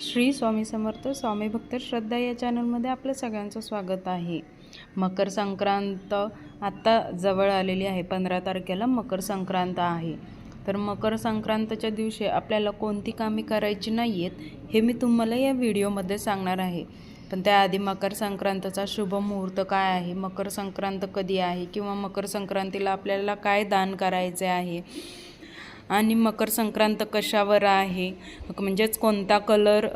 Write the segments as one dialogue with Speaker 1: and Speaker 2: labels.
Speaker 1: श्री स्वामी समर्थ स्वामी भक्त श्रद्धा या चॅनलमध्ये आपलं सगळ्यांचं स्वागत आहे. मकर संक्रांत आत्ता जवळ आलेली आहे पंधरा तारखेला मकर संक्रांत आहे. तर मकर संक्रांतच्या दिवशी आपल्याला कोणती कामे करायची नाही आहेत हे मी तुम्हाला या व्हिडिओमध्ये सांगणार आहे. पण त्याआधी मकर संक्रांतचा शुभ मुहूर्त काय आहे मकर संक्रांत कधी आहे किंवा मकर संक्रांतीला आपल्याला काय दान करायचे आहे आणि मकर संक्रांत कशावर आहे? म्हणजेच कोणता कलर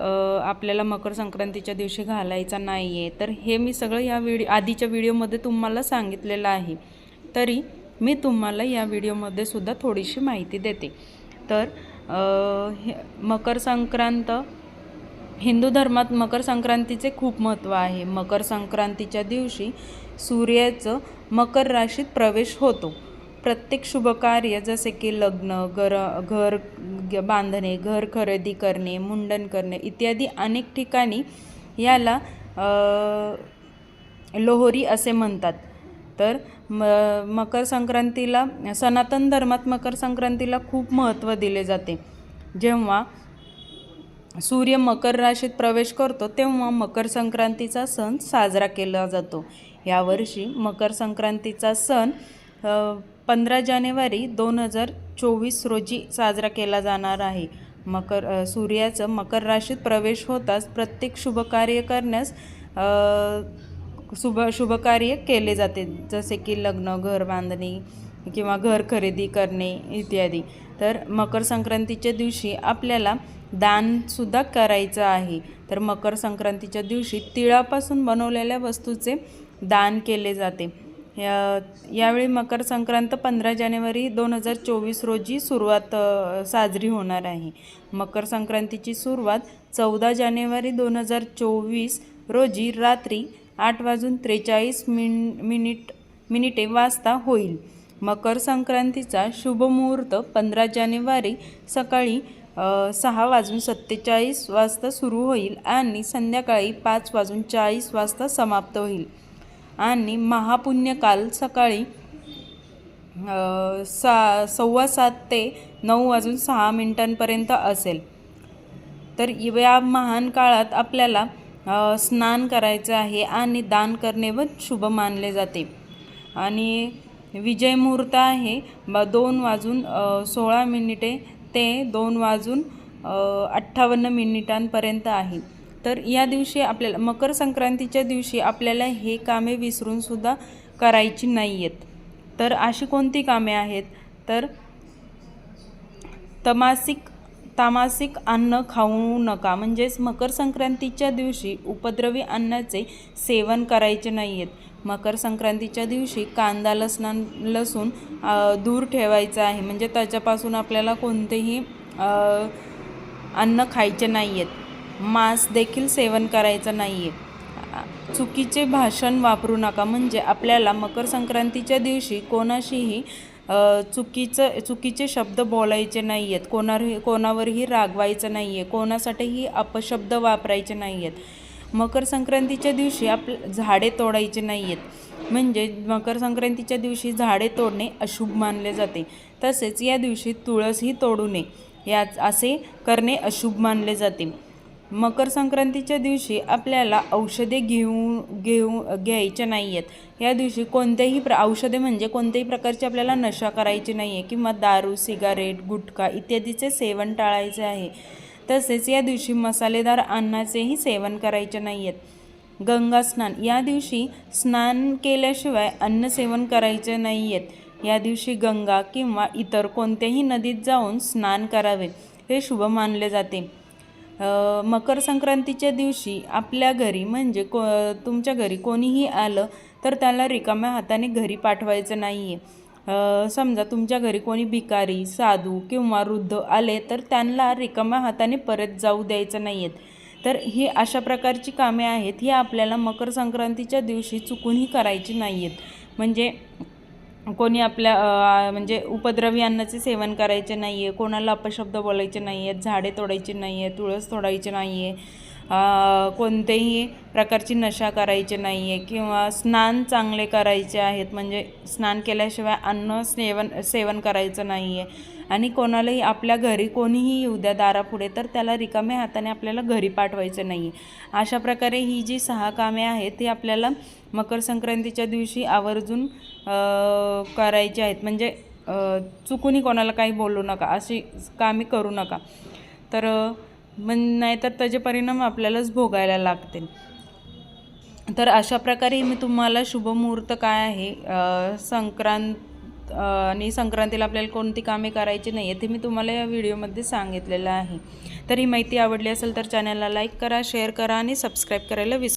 Speaker 1: आपल्याला मकर संक्रांतीच्या दिवशी घालायचा नाही आहे तर हे मी सगळं या व्हिडिओ आधीच्या व्हिडिओमध्ये तुम्हाला सांगितलेलं आहे. तरी मी तुम्हाला या व्हिडिओमध्ये सुद्धा थोडीशी माहिती देते. तर हे मकर संक्रांत हिंदू धर्मात मकर संक्रांतीचे खूप महत्त्व आहे. मकर संक्रांतीच्या दिवशी सूर्याचं मकर राशीत प्रवेश होतो. प्रत्येक शुभकार्य जसे की लग्न घर घर ग- बांधणे घर खरेदी करणे मुंडन करणे इत्यादी अनेक ठिकाणी याला लोहरी असे म्हणतात. तर म मकर संक्रांतीला सनातन धर्मात मकर संक्रांतीला खूप महत्त्व दिले जाते. जेव्हा सूर्य मकर राशीत प्रवेश करतो तेव्हा मकर संक्रांतीचा सण साजरा केला जातो. यावर्षी मकर संक्रांतीचा सण पंधरा जानेवारी दोन हजार चोवीस रोजी साजरा केला जाणार आहे. मकर सूर्याचं मकर राशीत प्रवेश होताच प्रत्येक शुभकार्य करण्यास शुभ शुभकार्य केले जाते. जसे की लग्न घर बांधणे किंवा घर खरेदी करणे इत्यादी. तर मकर संक्रांतीच्या दिवशी आपल्याला दानसुद्धा करायचं आहे. तर मकर संक्रांतीच्या दिवशी तिळापासून बनवलेल्या वस्तूचे दान केले जाते. या यावेळी मकर संक्रांत पंधरा जानेवारी दोन हजार चोवीस रोजी सुरुवात साजरी होणार आहे. मकर संक्रांतीची सुरुवात चौदा जानेवारी दोन हजार चोवीस रोजी रात्री आठ वाजून त्रेचाळीस मिन मिनिट मिनिटे वाजता होईल. मकर संक्रांतीचा शुभमुहूर्त पंधरा जानेवारी सकाळी सहा वाजून सत्तेचाळीस वाजता सुरू होईल आणि संध्याकाळी पाच वाजून चाळीस वाजता समाप्त होईल. आणि महापुण्यकाल सकाळी सा सव्वा सात ते नऊ वाजून सहा मिनिटांपर्यंत असेल. तर या महान काळात आपल्याला स्नान करायचं आहे आणि दान करणे व शुभ मानले जाते. आणि विजय मुहूर्त आहे ब दोन वाजून सोळा मिनिटे ते दोन वाजून अठ्ठावन्न मिनिटांपर्यंत आहे. तर या दिवशी आपल्याला मकर संक्रांतीच्या दिवशी आपल्याला हे कामे विसरूनसुद्धा करायची नाही आहेत तर अशी कोणती कामे आहेत? तर तमासिक तामासिक अन्न खाऊ नका. म्हणजेच मकर संक्रांतीच्या दिवशी उपद्रवी अन्नाचे सेवन करायचे नाही आहेत मकर संक्रांतीच्या दिवशी कांदा लसणा लसूण दूर ठेवायचं आहे. म्हणजे त्याच्यापासून आपल्याला कोणतेही अन्न खायचे नाही आहेत मांस देखील सेवन करायचं नाही आहे चुकीचे भाषण वापरू नका. म्हणजे आपल्याला मकर संक्रांतीच्या दिवशी कोणाशीही चुकीचं चुकीचे शब्द बोलायचे नाही आहेत कोणावरही कोणावरही रागवायचं नाही आहे कोणासाठीही अपशब्द वापरायचे नाही आहेत मकर संक्रांतीच्या दिवशी आप झाडे तोडायचे नाही आहेत म्हणजे मकर संक्रांतीच्या दिवशी झाडे तोडणे अशुभ मानले जाते. तसेच या दिवशी तुळसही तोडू नये. या असे करणे अशुभ मानले जाते. मकर संक्रांतीच्या दिवशी आपल्याला औषधे घेऊ घेऊ घ्यायचे नाही आहेत या दिवशी कोणत्याही प्र औषधे म्हणजे कोणत्याही प्रकारची आपल्याला नशा करायची नाही आहे किंवा दारू सिगारेट गुटखा इत्यादीचे सेवन टाळायचे आहे. तसेच या दिवशी मसालेदार अन्नाचेही सेवन करायचे नाही आहेत गंगा स्नान या दिवशी स्नान केल्याशिवाय अन्न सेवन करायचे नाही आहेत या दिवशी गंगा किंवा इतर कोणत्याही नदीत जाऊन स्नान करावे हे शुभ मानले जाते. मकर संक्रांतीच्या दिवशी आपल्या घरी म्हणजे को तुमच्या घरी कोणीही आलं तर त्याला रिकाम्या हाताने घरी पाठवायचं नाही आहे समजा तुमच्या घरी कोणी भिकारी साधू किंवा वृद्ध आले तर त्यांना रिकाम्या हाताने परत जाऊ द्यायचं नाही आहेत तर ही अशा प्रकारची कामे आहेत ही आपल्याला मकर संक्रांतीच्या दिवशी चुकूनही करायची नाही आहेत म्हणजे कोणी आपल्या म्हणजे उपद्रवी अन्नाचे सेवन करायचे नाही आहे कोणाला अपशब्द बोलायचे नाही आहेत झाडे तोडायची नाही आहे तुळस तोडायची नाही आहे कोणतेही प्रकारची नशा करायची नाही आहे किंवा स्नान चांगले करायचे आहेत म्हणजे स्नान केल्याशिवाय अन्न सेवन सेवन करायचं नाही आहे आणि कोणालाही आपल्या घरी कोणीही येऊ द्या दारापुढे तर त्याला रिकाम्या हाताने आपल्याला घरी पाठवायचं नाही आहे अशा प्रकारे ही जी सहा कामे आहेत ती आपल्याला मकर संक्रांतीच्या दिवशी आवर्जून करायची आहेत. म्हणजे चुकूनही कोणाला काही बोलू नका अशी कामे करू नका. तर मग नाहीतर त्याचे परिणाम आपल्यालाच भोगायला लागतील. तर अशा प्रकारे मी तुम्हाला शुभमुहूर्त काय आहे? संक्रांत आणि संक्रांतीला आपल्याला कोणती कामे करायची नाही आहे ते मी तुम्हाला या व्हिडिओमध्ये सांगितलेलं आहे. तर ही माहिती आवडली असेल तर चॅनलला लाईक करा शेअर करा आणि सबस्क्राईब करायला विसरू